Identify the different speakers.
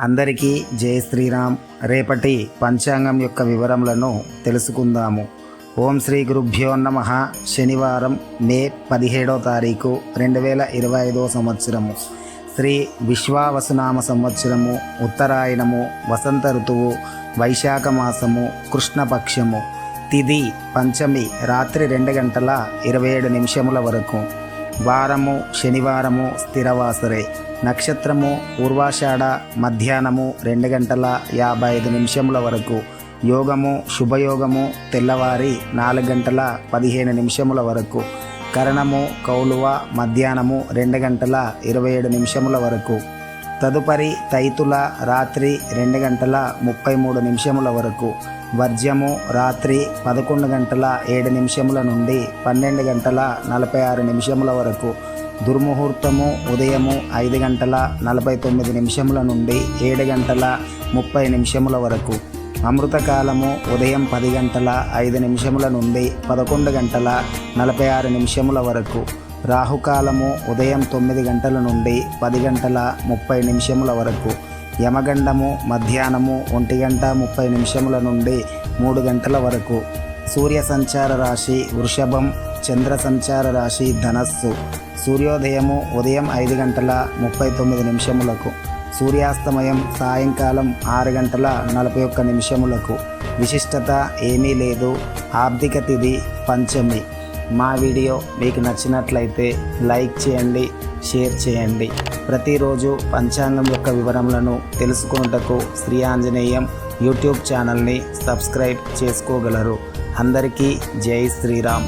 Speaker 1: అందరికీ జయ శ్రీరామ్. రేపటి పంచాంగం యొక్క వివరములను తెలుసుకుందాము. ఓం శ్రీ గురుభ్యో నమ. శనివారం మే పదిహేడో తారీఖు రెండు వేల ఇరవై ఐదో సంవత్సరము. శ్రీ విశ్వావసునామ సంవత్సరము ఉత్తరాయణము వసంత ఋతువు వైశాఖ మాసము కృష్ణపక్షము. తిది పంచమి రాత్రి రెండు గంటల ఇరవై ఏడు నిమిషముల వరకు. వారము శనివారము స్థిరవాసరే. నక్షత్రము పూర్వాషాఢ మధ్యాహ్నము రెండు గంటల యాభై ఐదు నిమిషముల వరకు. యోగము శుభయోగము తెల్లవారి నాలుగు గంటల పదిహేను నిమిషముల వరకు. కరణము కౌలువ మధ్యాహ్నము రెండు గంటల ఇరవై ఏడు నిమిషముల వరకు. తదుపరి తైతుల రాత్రి రెండు గంటల ముప్పై మూడు నిమిషముల వరకు. వర్జ్యము రాత్రి పదకొండు గంటల ఏడు నిమిషముల నుండి పన్నెండు గంటల నలభై ఆరు నిమిషముల వరకు. దుర్ముహూర్తము ఉదయము ఐదు గంటల నలభై తొమ్మిది నిమిషముల నుండి ఏడు గంటల ముప్పై నిమిషముల వరకు. అమృతకాలము ఉదయం పది గంటల ఐదు నిమిషముల నుండి పదకొండు గంటల నలభై ఆరు నిమిషముల వరకు. రాహుకాలము ఉదయం తొమ్మిది గంటల నుండి పది గంటల ముప్పై నిమిషముల వరకు. యమగండము మధ్యాహ్నము ఒంటి గంట ముప్పై నిమిషముల నుండి మూడు గంటల వరకు. సూర్య సంచార రాశి వృషభం చంద్ర సంచార రాశి ధనస్సు. సూర్యోదయము ఉదయం ఐదు గంటల ముప్పై తొమ్మిది నిమిషములకు. సూర్యాస్తమయం సాయంకాలం ఆరు గంటల నలభై ఒక్క నిమిషములకు. విశిష్టత ఏమీ లేదు. ఆర్థిక తిథి పంచమి. మా వీడియో మీకు నచ్చినట్లయితే లైక్ చేయండి షేర్ చేయండి. ప్రతిరోజు పంచాంగం యొక్క వివరములను తెలుసుకొనుటకు శ్రీ ఆంజనేయం యూట్యూబ్ ఛానల్ని సబ్స్క్రైబ్ చేసుకోగలరు. అందరికీ జై శ్రీరామ్.